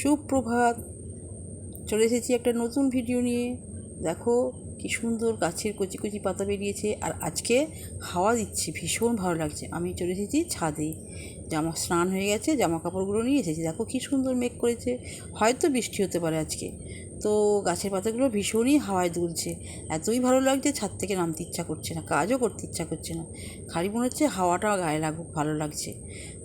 সুপ্রভাত। চলে এসেছি একটা নতুন ভিডিও নিয়ে। দেখো কি সুন্দর গাছের কচি কচি পাতা বেরিয়েছে আর আজকে হাওয়া দিচ্ছে, ভীষণ ভালো লাগছে। আমি চলে এসেছি ছাদে। জামা স্নান হয়ে গেছে, জামা কাপড়গুলো নিয়ে এসেছি। দেখো কি সুন্দর মেঘ করেছে। হয়তো বৃষ্টি হতে পারে আজকে। তো গাছের পাতাগুলো ভীষণই হাওয়ায় দুলছে। এতই ভালো লাগছে ছাদ থেকে নামতে ইচ্ছা করছে না, কাজও করতে ইচ্ছা করছে না। খালি মনে হচ্ছে হাওয়াটা গায়ে লাগুক, ভালো লাগছে।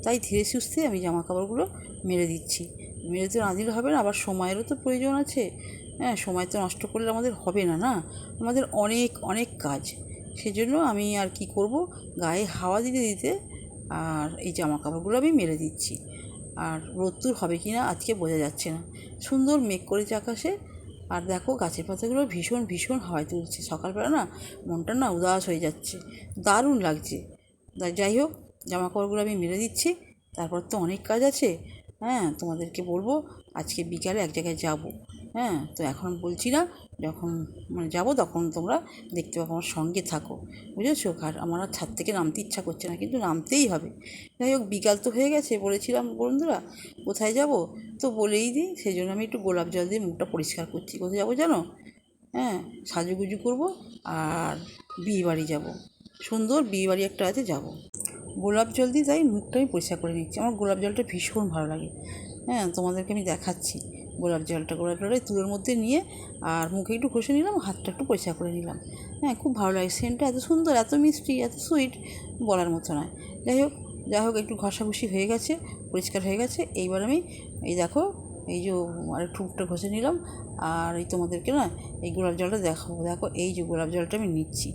তাই ধীরে সুস্থে আমি জামা কাপড়গুলো মেরে দিচ্ছি। মেরে তো না হবে না, আবার সময়েরও তো প্রয়োজন আছে। হ্যাঁ সময় তো নষ্ট করলে আমাদের হবে না না? আমাদের অনেক অনেক কাজ। সেজন্য আমি আর কি করব? গায়ে হাওয়া দিতে দিতে আর এই জামা কাপড়গুলো আমি মেরে দিচ্ছি। আর রোদ্দুর হবে কি না, আজকে বোঝা যাচ্ছে না। সুন্দর মেঘ করেছে আকাশে। আর দেখো, গাছের পাতাগুলো ভীষণ ভীষণ হাওয়ায় তুলছে। সকালবেলা না, মনটা না উদাস হয়ে যাচ্ছে। দারুণ লাগছে। যাই হোক জামা কাপড়গুলো আমি মেরে দিচ্ছি। তারপর তো অনেক কাজ আছে। হ্যাঁ তোমাদেরকে বলব আজকে বিকালে এক জায়গায় যাব। হ্যাঁ তো এখন বলছি না, যখন মানে যাব তখন তোমরা দেখতে পাবো, আমার সঙ্গে থাকো। বুঝেছ? আর আমার আর ছাদ থেকে নামতে ইচ্ছা করছে না, কিন্তু নামতেই হবে। যাই হোক, বিকাল তো হয়ে গেছে, বলেছিলাম বন্ধুরা, কোথায় যাব? তো বলেই দিই সেই জন্য আমি একটু গোলাপ জল দিয়ে মুখটা পরিষ্কার করছি। কোথায় যাব জানো? হ্যাঁ সাজুগুজু করব আর বিয়ে বাড়ি যাব। সুন্দর বিয়ে বাড়ি একটা আছে, যাব। গোলাপ জল দিয়ে তাই মুখটা আমি পরিষ্কার করে নিচ্ছি। আমার গোলাপ জলটা ভীষণ ভালো লাগে। হ্যাঁ তোমাদেরকে আমি দেখাচ্ছি। গোলাপ জলটা গোলাপ জলটা তুলোর মধ্যে নিয়ে আর মুখে একটু ঘষে নিলাম, হাতটা একটু পরিষ্কার করে নিলাম। হ্যাঁ খুব ভালো লাগে। সেন্টটা এত সুন্দর, এত মিষ্টি, এত সুইট বলার মতো নয়। যাই হোক যাই হোক, একটু ঘষাঘষি হয়ে গেছে, পরিষ্কার হয়ে গেছে। এইবার আমি এই দেখো, এই যে আর মুখটা ঘষে নিলাম। আর এই তোমাদেরকে না, এই গোলাপ জলটা দেখাবো। দেখো, এই যে গোলাপ জলটা আমি নিচ্ছি,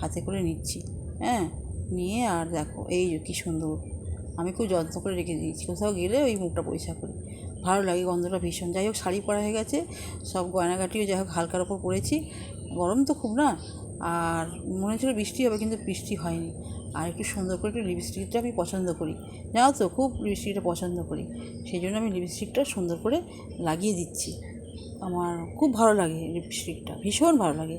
হাতে করে নিচ্ছি। হ্যাঁ নিয়ে আর দেখো, এই কী সুন্দর। আমি খুব যত্ন করে রেখে দিয়েছি। কোথাও গেলে ওই মুখটা পরিষ্কার করি। ভালো লাগে, গন্ধটা ভীষণ। যাই হোক, শাড়ি পরা হয়ে গেছে। সব গয়নাগাটিও যাই হোক, হালকার ওপর পরেছি। গরম তো খুব না? আর মনে হচ্ছিল বৃষ্টি হবে, কিন্তু বৃষ্টি হয়নি। আর একটু সুন্দর করে একটু লিপস্টিকটা আমি পছন্দ করি। জানো তো, খুব লিপস্টিকটা পছন্দ করি। সেই জন্য আমি লিপস্টিকটা সুন্দর করে লাগিয়ে দিচ্ছি। আমার খুব ভালো লাগে লিপস্টিকটা ভীষণ ভালো লাগে।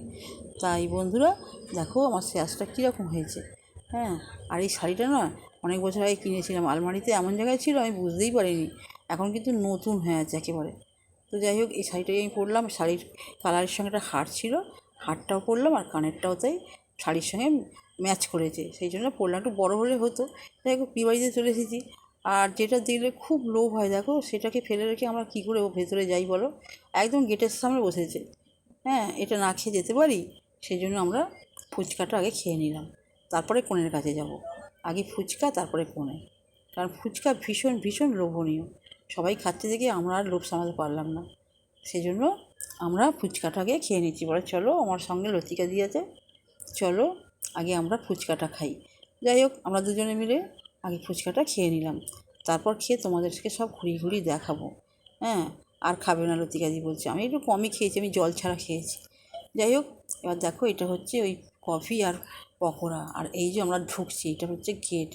তাই বন্ধুরা, দেখো আমার শেয়াসটা কীরকম হয়েছে। হ্যাঁ আর এই শাড়িটা না অনেক বছর আগে কিনেছিলাম। আলমারিতে এমন জায়গায় ছিল, আমি বুঝতেই পারিনি। এখন কিন্তু নতুন হয়ে আছে একেবারে। তো যাই হোক, এই শাড়িটাই আমি পরলাম। শাড়ির কালারের সঙ্গে একটা হার ছিল, হারটাও পরলাম আর কানেরটাও তাই শাড়ির সঙ্গে ম্যাচ করেছে। সেই জন্য পরলাম, একটু বড়ো হলে হতো। যাই হোক, বিয়ে বাড়িতে চলে এসেছি। আর যেটা দেখলে খুব লোভ হয়, দেখো, সেটাকে ফেলে রেখে আমরা কী করে ভেতরে যাই বলো? একদম গেটের সামনে বসেছে। হ্যাঁ এটা না খেয়ে যেতে পারি? সেই জন্য আমরা ফুচকাটা আগে খেয়ে নিলাম। তারপরে কোণের কাছে যাব। আগে ফুচকা, তারপরে কোণে কারণ ফুচকা ভীষণ ভীষণ লোভনীয়। সবাই খাচ্ছে দেখে আমরা আর লোভ সামলাতে পারলাম না। সেই জন্য আমরা ফুচকাটাকে খেয়ে নিচ্ছি। বলে চলো, আমার সঙ্গে লতিকা দিয়েছে চলো, আগে আমরা ফুচকাটা খাই। যাই হোক, আমরা দুজনে মিলে আগে ফুচকাটা খেয়ে নিলাম। তারপর খেয়ে তোমাদেরকে সব ঘুরিয়ে ঘুরিয়ে দেখাবো। হ্যাঁ আর খাবে না লতিকাদি বলছে। আমি একটু কমই খেয়েছি, আমি জল ছাড়া খেয়েছি। যাই হোক, এবার দেখো, এটা হচ্ছে ওই কফি আর পকোড়া। আর এই যে আমরা ঢুকছি, এটা হচ্ছে গেট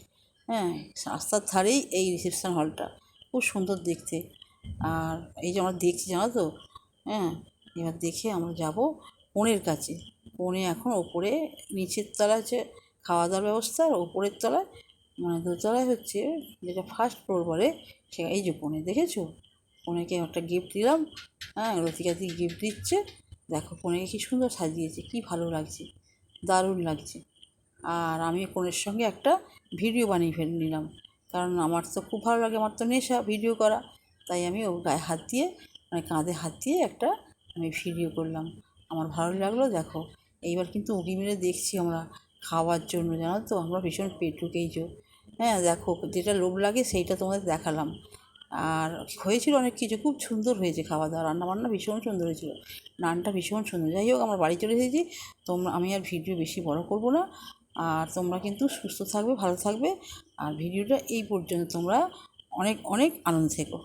হ্যাঁ? রাস্তার ধারেই এই রিসেপশন হলটা খুব সুন্দর দেখতে। আর এই যে আমরা দেখছি, জানো তো? হ্যাঁ? এবার দেখে আমরা যাব কোণের কাছে। কোণে এখন ওপরে, নিচের তলা হচ্ছে খাওয়া দাওয়ার ব্যবস্থা, আর ওপরের তলায় মানে দোতলায় হচ্ছে যেটা ফার্স্ট ফ্লোর বলে সে এই যে কোণে দেখেছ? কোণেকে একটা গিফট দিলাম হ্যাঁ? রতিকাদি গিফট দিচ্ছে। দেখো কোণেকে কী সুন্দর সাজিয়েছে, কী ভালো লাগছে। দারুণ লাগছে। আর আমি কোণের সঙ্গে একটা ভিডিও বানিয়ে ফেলে নিলাম। কারণ আমার তো খুব ভালো লাগে, আমার তো নেশা ভিডিও করা। তাই আমি ওর গায়ে হাত দিয়ে মানে কাঁধে হাত দিয়ে একটা আমি ভিডিও করলাম। আমার ভালো লাগল, দেখো। এইবার কিন্তু উঁকি মেরে দেখছি আমরা খাওয়ার জন্য, জানো তো? আমরা ভীষণ পেটুকেইছো হ্যাঁ দেখো, যেটা লোভ লাগে সেইটা তোমাদের দেখালাম। আর হয়েছিল অনেক কিছু, খুব সুন্দর হয়েছে খাওয়া দাওয়া রান্না বান্না ভীষণ সুন্দর হয়েছিল, নানটা ভীষণ সুন্দর। যাই হোক, আমার বাড়ি চলে এসেছি তোমরা আমি আর ভিডিও বেশি বড় করব না, আর তোমরা কিন্তু সুস্থ থাকবে, ভালো থাকবে, আর ভিডিওটা এই পর্যন্ত তোমরা অনেক অনেক আনন্দ থেকো।